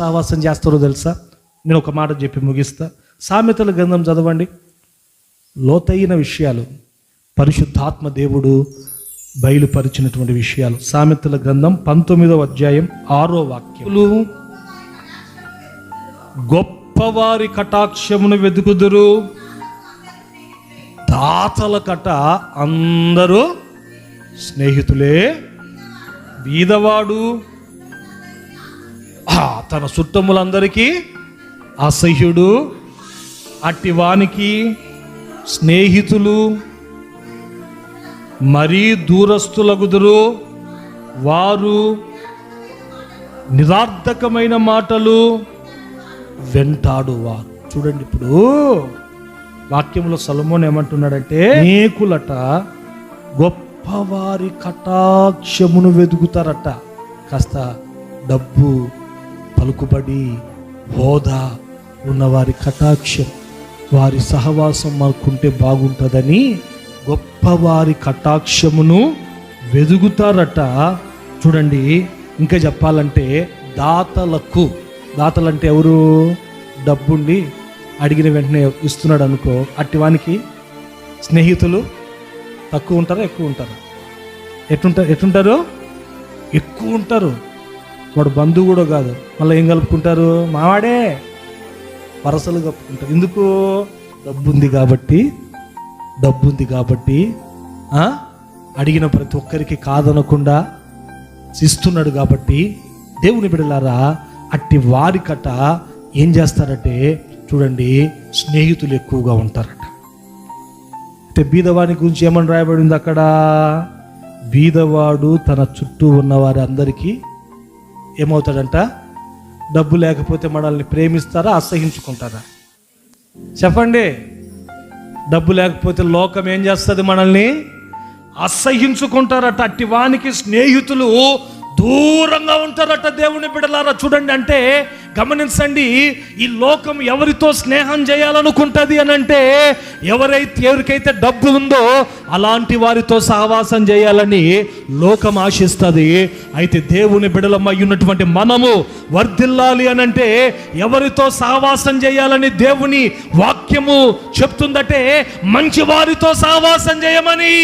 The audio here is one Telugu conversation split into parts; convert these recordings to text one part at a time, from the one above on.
సహవాసం చేస్తారో తెలుసా? నేను ఒక మాట చెప్పి ముగిస్తా. సామెతల గ్రంథం చదవండి. లోతైన విషయాలు పరిశుద్ధాత్మ దేవుడు బయలుపరిచినటువంటి విషయాలు. సామెతల గ్రంథం పంతొమ్మిదవ అధ్యాయం ఆరో వాక్యములు గొప్పవారి కటాక్షమును వెతుకుదురు. దాతల కట అందరూ స్నేహితులే. బీదవాడు తన చుట్టములందరికీ అసహ్యుడు అట్టి వానికి స్నేహితులు మరీ దూరస్తులగుదురు వారు నిరార్థకమైన మాటలు వెంటాడువారు చూడండి ఇప్పుడు వాక్యంలో సలమోన్ ఏమంటున్నాడంటే అనేకులట గొప్పవారి కటాక్షమును వెతుకుతారట కాస్త డబ్బు పలుకుబడి హోదా ఉన్నవారి కటాక్షం వారి సహవాసం మాకుంటే బాగుంటుందని గొప్పవారి కటాక్షమును వెదుగుతారట. చూడండి ఇంకా చెప్పాలంటే దాతలకు దాతలంటే ఎవరు? డబ్బుండి అడిగిన వెంటనే ఇస్తున్నాడు అనుకో అట్టివానికి స్నేహితులు తక్కువ ఉంటారా ఎక్కువ ఉంటారా? ఎట్టుంటారు ఎట్టుంటారు? ఎక్కువ ఉంటారు. వాడు బంధువు కూడా కాదు. మళ్ళీ ఏం కలుపుకుంటారు? మావాడే. వరసలు కప్పుకుంటారు. ఎందుకు? డబ్బు ఉంది కాబట్టి. డబ్బు ఉంది కాబట్టి అడిగిన ప్రతి ఒక్కరికి కాదనకుండా ఇస్తున్నాడు కాబట్టి దేవుని బిడలారా అట్టి వారి కట ఏం చేస్తారంటే చూడండి స్నేహితులు ఎక్కువగా ఉంటారట. అయితే బీదవాని గురించి ఏమని రాయబడింది అక్కడ? బీదవాడు తన చుట్టూ ఉన్న వారి అందరికీ ఏమవుతాడంట? డబ్బు లేకపోతే మనల్ని ప్రేమిస్తారా అసహించుకుంటారా? చెప్పండి. డబ్బు లేకపోతే లోకం ఏం చేస్తుంది మనల్ని? అసహించుకుంటారట. అట్టి వానికి స్నేహితులు దూరంగా ఉంటారట దేవుని బిడలారా చూడండి అంటే గమనించండి ఈ లోకం ఎవరితో స్నేహం చేయాలనుకుంటుంది అని అంటే ఎవరైతే ఎవరికైతే డబ్బు ఉందో అలాంటి వారితో సహవాసం చేయాలని లోకం ఆశిస్తుంది. అయితే దేవుని బిడలమై ఉన్నటువంటి మనము వర్ధిల్లాలి అని అంటే ఎవరితో సహవాసం చేయాలని దేవుని వాక్యము చెప్తుందటే మంచి వారితో సహవాసం చేయమని.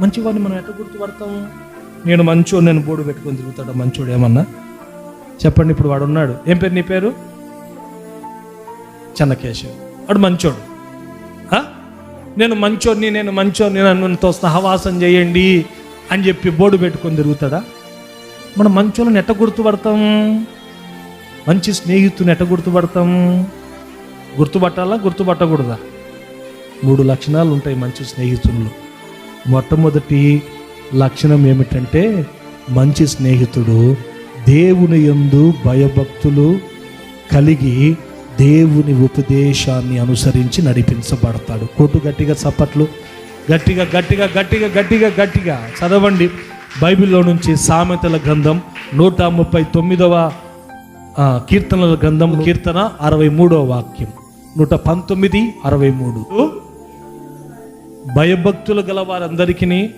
మంచివాడిని మనం ఎట్లా గుర్తుపడతాము? నేను మంచోడు నేను బోర్డు పెట్టుకొని తిరుగుతాడు? మంచోడు ఏమన్నా చెప్పండి ఇప్పుడు వాడు ఉన్నాడు. ఏం పేరు నీ పేరు? చెన్నకేశవ్ వాడు మంచోడు. నేను మంచోడిని నేను మంచోడిని నన్నుతో సహవాసం చేయండి అని చెప్పి బోర్డు పెట్టుకొని తిరుగుతాడా? మనం మంచోళ్ళని ఎట్ట గుర్తుపడతాం? మంచి స్నేహితుని ఎట్ట గుర్తుపడతాం? గుర్తుపట్టాలా గుర్తుపట్టకూడదా? మూడు లక్షణాలు ఉంటాయి మంచి స్నేహితుల్లో. మొట్టమొదటి లక్షణం ఏమిటంటే మంచి స్నేహితుడు దేవుని యందు భయభక్తులు కలిగి దేవుని ఉపదేశాన్ని అనుసరించి నడిపించబడతాడు. కోటు గట్టిగా చప్పట్లు. గట్టిగా గట్టిగా గట్టిగా గట్టిగా గట్టిగా. చదవండి. బైబిల్లో నుంచి సామెతల గ్రంథం నూట ముప్పై తొమ్మిదవ కీర్తనల గ్రంథం కీర్తన అరవై మూడవ వాక్యం. నూట పంతొమ్మిది అరవై మూడు. భయభక్తులు గల వారందరికీ